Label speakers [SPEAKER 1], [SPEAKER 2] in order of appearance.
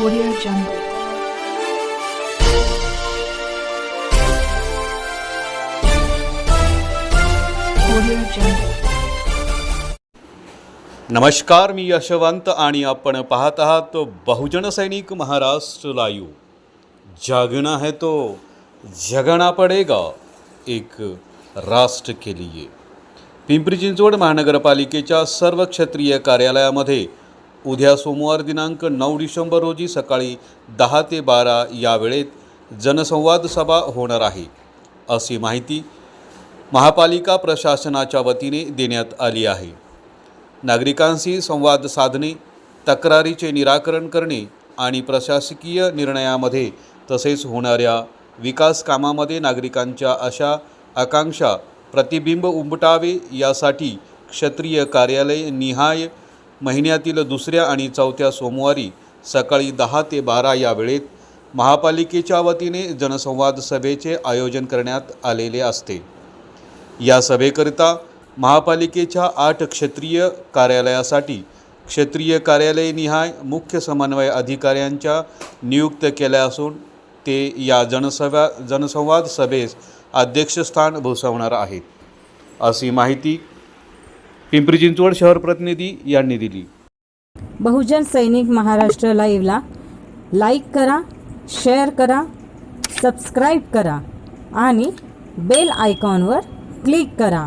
[SPEAKER 1] Audio Jungle.
[SPEAKER 2] नमस्कार मी यशवंत आणि आपण पाहत आहात बहुजन सैनिक महाराष्ट्र लाईव्ह. जागना है तो जगना पडेगा एक राष्ट्र के लिए. पिंपरी चिंचवड महानगरपालिकेच्या सर्व क्षेत्रीय कार्यालयामध्ये उद्या सोमवार दिनांक नऊ डिसेंबर रोजी सकाळी दहा ते बारा या वेळेत जनसंवाद सभा होणार आहे. अशी माहिती महापालिका प्रशासनाच्या वतीने देण्यात आली आहे. नागरिकांशी संवाद साधणे तक्रारीचे निराकरण करणे आणि प्रशासकीय निर्णयामध्ये तसेच होणाऱ्या विकास कामामध्ये नागरिकांच्या अशा आकांक्षा प्रतिबिंब उमटावे यासाठी क्षेत्रीय कार्यालय निहाय महिन्यातील दुसऱ्या आणि चौथ्या सोमवारी सकाळी दहा ते बारा या वेळेत महापालिकेच्या वतीने जनसंवाद सभेचे आयोजन करण्यात आलेले असते. या सभेकरिता महापालिकेच्या आठ क्षेत्रीय कार्यालयासाठी क्षेत्रीय कार्यालयनिहाय मुख्य समन्वय अधिकाऱ्यांच्या नियुक्त केल्या असून ते या जनसभा जनसंवाद सभेस अध्यक्षस्थान भूषवणार आहेत. अशी माहिती पिंपरी चिंचवड शहर प्रतिनिधी यांनी दिली.
[SPEAKER 3] बहुजन सैनिक महाराष्ट्र लाईव्हला लाईक करा शेअर करा सबस्क्राईब करा आणि बेल आयकॉनवर क्लिक करा.